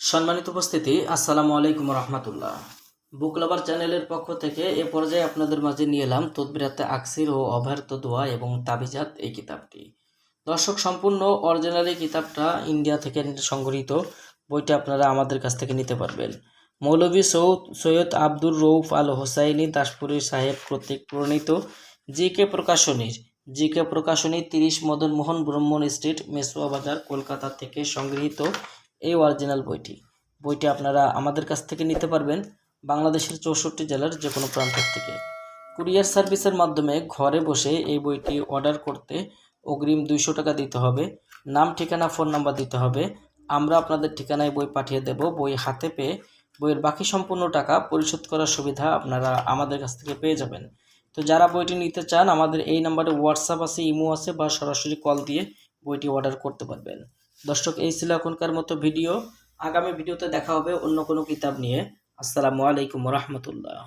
সম্মানিত উপস্থিতি, আসসালামু আলাইকুম রহমতুল্লাহ। বুক লাভার চ্যানেলের পক্ষ থেকে এ পর্যায়ে আপনাদের মাঝে নিয়ে এলাম তদবিরাতে আকসির ও অভ্যর্থ দোয়া এবং তাবিজাত এই কিতাবটি। দর্শক, সম্পূর্ণ অরিজিনাল এই কিতাবটা ইন্ডিয়া থেকে সংগৃহীত। বইটা আপনারা আমাদের কাছ থেকে নিতে পারবেন। মৌলভী সৌদ, সৈয়দ আব্দুর রৌফ আল হোসাইনি দাসপুরী সাহেব কর্তৃক প্রণীত জি কে প্রকাশনীর, জি কে প্রকাশনী তিরিশ মদন মোহন ব্রহ্মণ স্ট্রিট, মেসুয়া বাজার, কলকাতা থেকে সংগৃহীত। এই অরিজিনাল বইটি। বইটি আপনারা আমাদের কাছ থেকে নিতে পারবেন বাংলাদেশের চৌষট্টি জেলার যে কোনো প্রান্ত থেকে। কুরিয়ার সার্ভিসের মাধ্যমে ঘরে বসে এই বইটি অর্ডার করতে অগ্রিম দুইশো টাকা দিতে হবে। নাম, ঠিকানা ফোন নাম্বার দিতে হবে। আমরা আপনাদের ঠিকানায় বই পাঠিয়ে দেব। বই হাতে পেয়ে বইয়ের বাকি সম্পূর্ণ টাকা পরিশোধ করার সুবিধা আপনারা আমাদের কাছ থেকে পেয়ে যাবেন। তো যারা বইটি নিতে চান, আমাদের এই নাম্বারে হোয়াটসঅ্যাপ আছে ইমো আছে বা সরাসরি কল দিয়ে বইটি অর্ডার করতে পারবেন। দর্শক, এই ছিল এখনকার মতো ভিডিও। আগামী ভিডিওতে দেখা হবে অন্য কোনো কিতাব নিয়ে। আসসালামু আলাইকুম রহমতুল্লাহ।